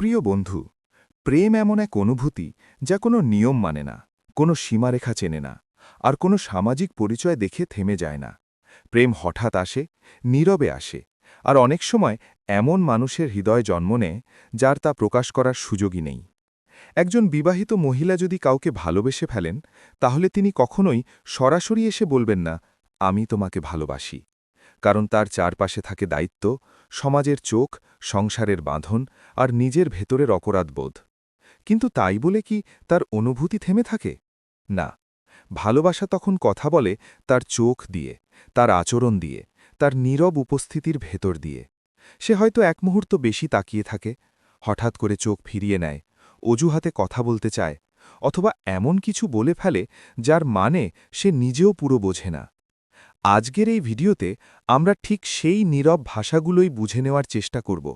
প্রিয় বন্ধু, প্রেম এমন এক অনুভূতি যা কোনো নিয়ম মানে না, কোনো সীমারেখা চেনে না, আর কোনো সামাজিক পরিচয় দেখে থেমে যায় না। প্রেম হঠাৎ আসে, নীরবে আসে, আর অনেক সময় এমন মানুষের হৃদয় জন্ম নেয় যার তা প্রকাশ করার সুযোগই নেই। একজন বিবাহিত মহিলা যদি কাউকে ভালোবেসে ফেলেন, তাহলে তিনি কখনোই সরাসরি এসে বলবেন না, আমি তোমাকে ভালোবাসি। কারণ তার চারপাশে থাকে দায়িত্ব, সমাজের চোখ সংসারের বাঁধন আর নিজের ভেতরের অপরাধবোধ। কিন্তু তাই বলে কি তার অনুভূতি থেমে থাকে? না। ভালোবাসা তখন কথা বলে তার চোখ দিয়ে, তার আচরণ দিয়ে, তার নীরব উপস্থিতির ভেতর দিয়ে। সে হয়তো এক মুহূর্ত বেশি তাকিয়ে থাকে, হঠাৎ করে চোখ ফিরিয়ে নেয়, অজুহাতে কথা বলতে চায়, অথবা এমন কিছু বলে ফেলে যার মানে সে নিজেও পুরো বোঝে না। আজকের এই ভিডিওতে আমরা ঠিক সেই নীরব ভাষাগুলোই বুঝে নেওয়ার চেষ্টা করব।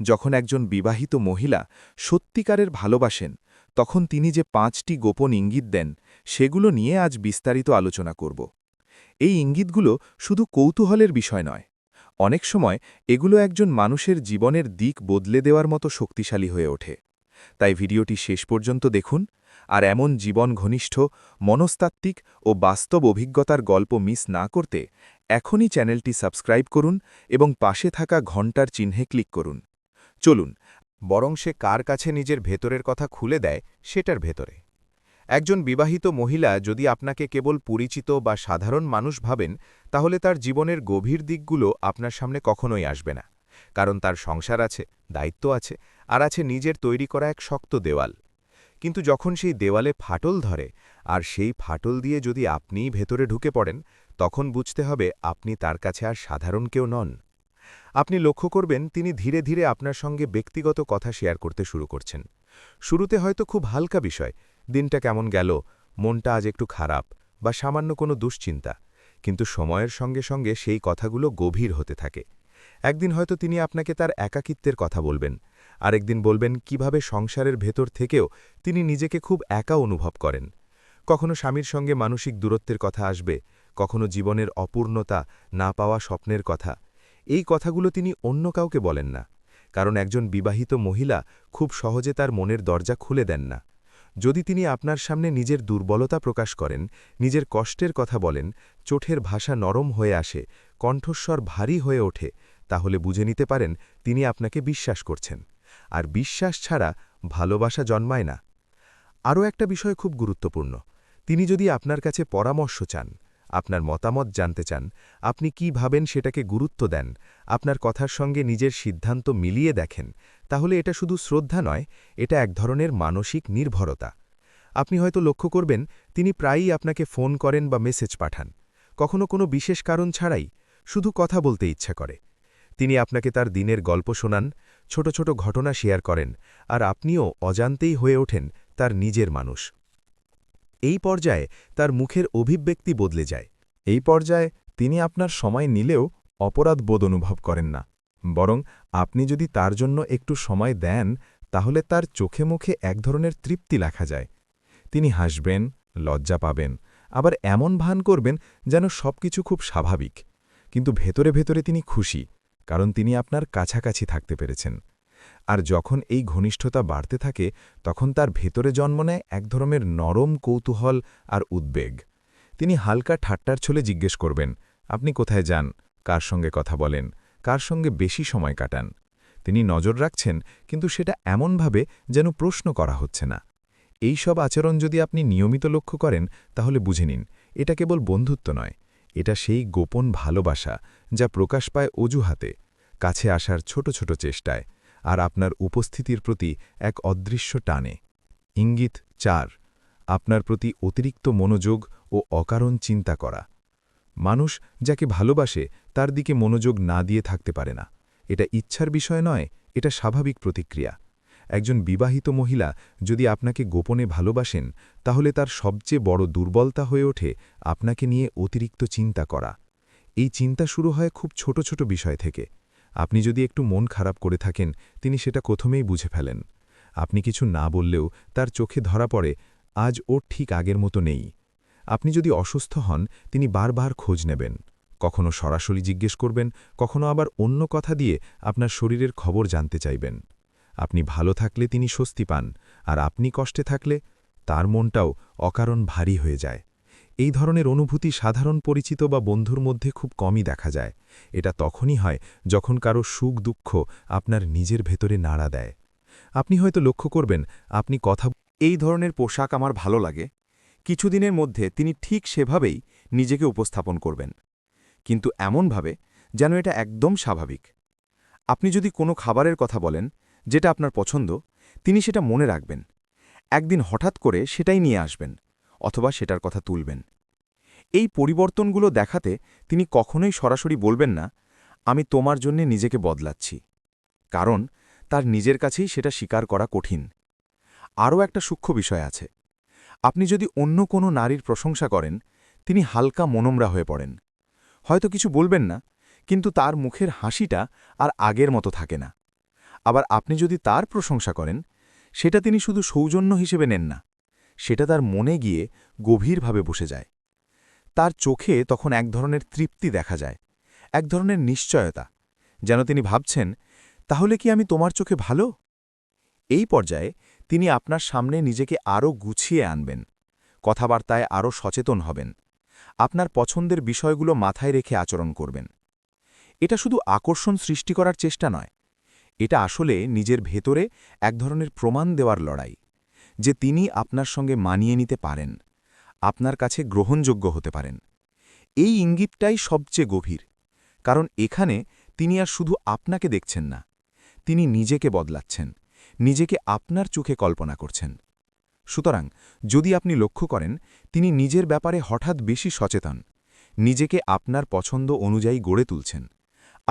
যখন একজন বিবাহিত মহিলা সত্যিকারের ভালোবাসেন, তখন তিনি যে পাঁচটি গোপন ইঙ্গিত দেন, সেগুলো নিয়ে আজ বিস্তারিত আলোচনা করব। এই ইঙ্গিতগুলো শুধু কৌতূহলের বিষয় নয়। অনেক সময় এগুলো একজন মানুষের জীবনের দিক বদলে দেওয়ার মতো শক্তিশালী হয়ে ওঠে। তাই ভিডিওটি শেষ পর্যন্ত দেখুন আর এমন জীবন ঘনিষ্ঠ মনস্তাত্ত্বিক ও বাস্তব অভিজ্ঞতার গল্প মিস না করতে এখনই চ্যানেলটি সাবস্ক্রাইব করুন এবং পাশে থাকা ঘণ্টার চিহ্নে ক্লিক করুন। চলুন, বরং সে কার কাছে নিজের ভেতরের কথা খুলে দেয় সেটার ভেতরে। একজন বিবাহিত মহিলা যদি আপনাকে কেবল পরিচিত বা সাধারণ মানুষ ভাবেন, তাহলে তার জীবনের গভীর দিকগুলো আপনার সামনে কখনোই আসবে না। কারণ তার সংসার আছে, দায়িত্ব আছে, আর আছে নিজের তৈরি করা এক শক্ত দেওয়াল। কিন্তু যখন সেই দেওয়ালে ফাটল ধরে আর সেই ফাটল দিয়ে যদি আপনিই ভেতরে ঢুকে পড়েন, তখন বুঝতে হবে আপনি তার কাছে আর সাধারণ কেউ নন। আপনি লক্ষ্য করবেন তিনি ধীরে ধীরে আপনার সঙ্গে ব্যক্তিগত কথা শেয়ার করতে শুরু করছেন। শুরুতে হয়তো খুব হালকা বিষয়, দিনটা কেমন গেল, মনটা আজ একটু খারাপ বা সামান্য কোনো দুশ্চিন্তা, কিন্তু সময়ের সঙ্গে সঙ্গে সেই কথাগুলো গভীর হতে থাকে। একদিন হয়তো তিনি আপনাকে তার একাকিত্বের কথা বলবেন আরেকদিন বলবেন কীভাবে সংসারের ভেতর থেকেও তিনি নিজেকে খুব একা অনুভব করেন। কখনো স্বামীর সঙ্গে মানসিক দূরত্বের কথা আসবে, কখনো জীবনের অপূর্ণতা না পাওয়া স্বপ্নের কথা। এই কথাগুলো তিনি অন্য কাউকে বলেন না, কারণ একজন বিবাহিত মহিলা খুব সহজে তার মনের দরজা খুলে দেন না। যদি তিনি আপনার সামনে নিজের দুর্বলতা প্রকাশ করেন, নিজের কষ্টের কথা বলেন, চোঠের ভাষা নরম হয়ে আসে, কণ্ঠস্বর ভারী হয়ে ওঠে, তাহলে বুঝে নিতে পারেন তিনি আপনাকে বিশ্বাস করছেন। আর বিশ্বাস ছাড়া ভালোবাসা জন্মায় না। আরও একটা বিষয় খুব গুরুত্বপূর্ণ। তিনি যদি আপনার কাছে পরামর্শ চান, আপনার মতামত জানতে চান, আপনি কি ভাবেন সেটাকে গুরুত্ব দেন, আপনার কথার সঙ্গে নিজের সিদ্ধান্ত মিলিয়ে দেখেন, তাহলে এটা শুধু শ্রদ্ধা নয়, এটা এক ধরনের মানসিক নির্ভরতা। আপনি হয়তো লক্ষ্য করবেন, তিনি প্রায়ই আপনাকে ফোন করেন বা মেসেজ পাঠান। কখনো কোনো বিশেষ কারণ ছাড়াই শুধু কথা বলতে ইচ্ছা করে। তিনি আপনাকে তার দিনের গল্প শোনান ছোট ছোট ঘটনা শেয়ার করেন আর আপনিও অজান্তেই হয়ে ওঠেন তার নিজের মানুষ। এই পর্যায়ে তার মুখের অভিব্যক্তি বদলে যায়। এই পর্যায়ে তিনি আপনার সময় নিলেও অপরাধ বোধ অনুভব করেন না। বরং আপনি যদি তার জন্য একটু সময় দেন, তাহলে তার চোখে মুখে এক ধরনের তৃপ্তি লেখা যায়। তিনি হাসবেন, লজ্জা পাবেন, আবার এমন ভান করবেন যেন সবকিছু খুব স্বাভাবিক। কিন্তু ভেতরে ভেতরে তিনি খুশি। কারণ তিনি আপনার কাছাকাছি থাকতে পেরেছেন। আর যখন এই ঘনিষ্ঠতা বাড়তে থাকে, তখন তার ভেতরে জন্ম নেয় এক ধরনের নরম কৌতূহল আর উদ্বেগ। তিনি হালকা ঠাট্টার ছলে জিজ্ঞেস করবেন, আপনি কোথায় যান? কার সঙ্গে কথা বলেন? কার সঙ্গে বেশি সময় কাটান? তিনি নজর রাখছেন, কিন্তু সেটা এমনভাবে যেন প্রশ্ন করা হচ্ছে না। এই সব আচরণ যদি আপনি নিয়মিত লক্ষ্য করেন, তাহলে বুঝে নিন, এটা কেবল বন্ধুত্ব নয়। এটা সেই গোপন ভালোবাসা যা প্রকাশ পায় অজুহাতে, কাছে আসার ছোট ছোট চেষ্টায়, আর আপনার উপস্থিতির প্রতি এক অদৃশ্য টানে। ইঙ্গিত চার, আপনার প্রতি অতিরিক্ত মনোযোগ ও অকারণ চিন্তা করা। মানুষ যাকে ভালোবাসে তার দিকে মনোযোগ না দিয়ে থাকতে পারে না। এটা ইচ্ছার বিষয় নয়, এটা স্বাভাবিক প্রতিক্রিয়া। একজন বিবাহিত মহিলা যদি আপনাকে গোপনে ভালোবাসেন, তাহলে তার সবচেয়ে বড় দুর্বলতা হয়ে ওঠে আপনাকে নিয়ে অতিরিক্ত চিন্তা করা। এই চিন্তা শুরু হয় খুব ছোট ছোট বিষয় থেকে। আপনি যদি একটু মন খারাপ করে থাকেন, তিনি সেটা প্রথমেই বুঝে ফেলেন। আপনি কিছু না বললেও তার চোখে ধরা পড়ে, আজ ওর ঠিক আগের মতো নেই। আপনি যদি অসুস্থ হন, তিনি বারবার খোঁজ নেবেন। কখনো সরাসরি জিজ্ঞেস করবেন, কখনো আবার অন্য কথা দিয়ে আপনার শরীরের খবর জানতে চাইবেন। আপনি ভালো থাকলে তিনি স্বস্তি পান, আর আপনি কষ্টে থাকলে তার মনটাও অকারণ ভারী হয়ে যায়। এই ধরনের অনুভূতি সাধারণ পরিচিত বা বন্ধুর মধ্যে খুব কমই দেখা যায়। এটা তখনই হয় যখন কারও সুখ দুঃখ আপনার নিজের ভেতরে নাড়া দেয়। আপনি হয়তো লক্ষ্য করবেন, আপনি কথা এই ধরনের পোশাক আমার ভালো লাগে। কিছুদিনের মধ্যে তিনি ঠিক সেভাবেই নিজেকে উপস্থাপন করবেন। কিন্তু এমনভাবে যেন এটা একদম স্বাভাবিক। আপনি যদি কোনো খাবারের কথা বলেন যেটা আপনার পছন্দ, তিনি সেটা মনে রাখবেন। একদিন হঠাৎ করে সেটাই নিয়ে আসবেন, অথবা সেটার কথা তুলবেন। এই পরিবর্তনগুলো দেখাতে তিনি কখনোই সরাসরি বলবেন না, আমি তোমার জন্যে নিজেকে বদলাচ্ছি। কারণ তার নিজের কাছেই সেটা স্বীকার করা কঠিন। আরও একটা সূক্ষ্ম বিষয় আছে। আপনি যদি অন্য কোনো নারীর প্রশংসা করেন, তিনি হালকা মনোমরা হয়ে পড়েন। হয়তো কিছু বলবেন না, কিন্তু তার মুখের হাসিটা আর আগের মতো থাকে না। আবার আপনি যদি তার প্রশংসা করেন, সেটা তিনি শুধু সৌজন্য হিসেবে নেন না, সেটা তার মনে গিয়ে গভীরভাবে বসে যায়। তার চোখে তখন এক ধরনের তৃপ্তি দেখা যায়, এক ধরনের নিশ্চয়তা, যেন তিনি ভাবছেন, তাহলে কি আমি তোমার চোখে ভালো? এই পর্যায়ে তিনি আপনার সামনে নিজেকে আরও গুছিয়ে আনবেন, কথাবার্তায় আরও সচেতন হবেন, আপনার পছন্দের বিষয়গুলো মাথায় রেখে আচরণ করবেন। এটা শুধু আকর্ষণ সৃষ্টি করার চেষ্টা নয় এটা আসলে নিজের ভেতরে এক ধরনের প্রমাণ দেওয়ার লড়াই যে তিনি আপনার সঙ্গে মানিয়ে নিতে পারেন, আপনার কাছে গ্রহণযোগ্য হতে পারেন। এই ইঙ্গিতটাই সবচেয়ে গভীর, কারণ এখানে তিনি আর শুধু আপনাকে দেখছেন না, তিনি নিজেকে বদলাচ্ছেন, নিজেকে আপনার চোখে কল্পনা করছেন। সুতরাং যদি আপনি লক্ষ্য করেন, তিনি নিজের ব্যাপারে হঠাৎ বেশি সচেতন, নিজেকে আপনার পছন্দ অনুযায়ী গড়ে তুলছেন।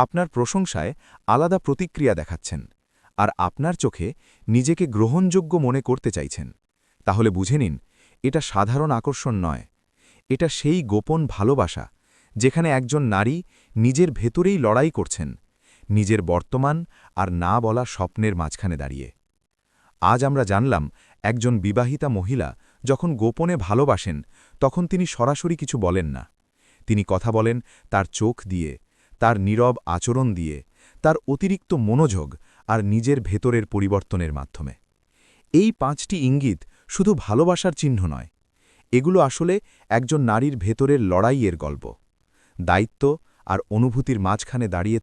আপনার প্রশংসায় আলাদা প্রতিক্রিয়া দেখাচ্ছেন আর আপনার চোখে নিজেকে গ্রহণযোগ্য মনে করতে চাইছেন। তাহলে বুঝে নিন, এটা সাধারণ আকর্ষণ নয়। এটা সেই গোপন ভালোবাসা যেখানে একজন নারী নিজের ভেতরেই লড়াই করছেন, নিজের বর্তমান আর না বলা স্বপ্নের মাঝখানে দাঁড়িয়ে। আজ আমরা জানলাম, একজন বিবাহিতা মহিলা যখন গোপনে ভালোবাসেন, তখন তিনি সরাসরি কিছু বলেন না। তিনি কথা বলেন তার চোখ দিয়ে। তার নীরব আচরণ দিয়ে, তার অতিরিক্ত মনোযোগ আর নিজের ভেতরের পরিবর্তনের মাধ্যমে। এই পাঁচটি ইঙ্গিত শুধু ভালোবাসার চিহ্ন নয়, এগুলো আসলে একজন নারীর ভেতরের লড়াইয়ের গল্প। দায়িত্ব আর অনুভূতির মাঝখানে দাঁড়িয়ে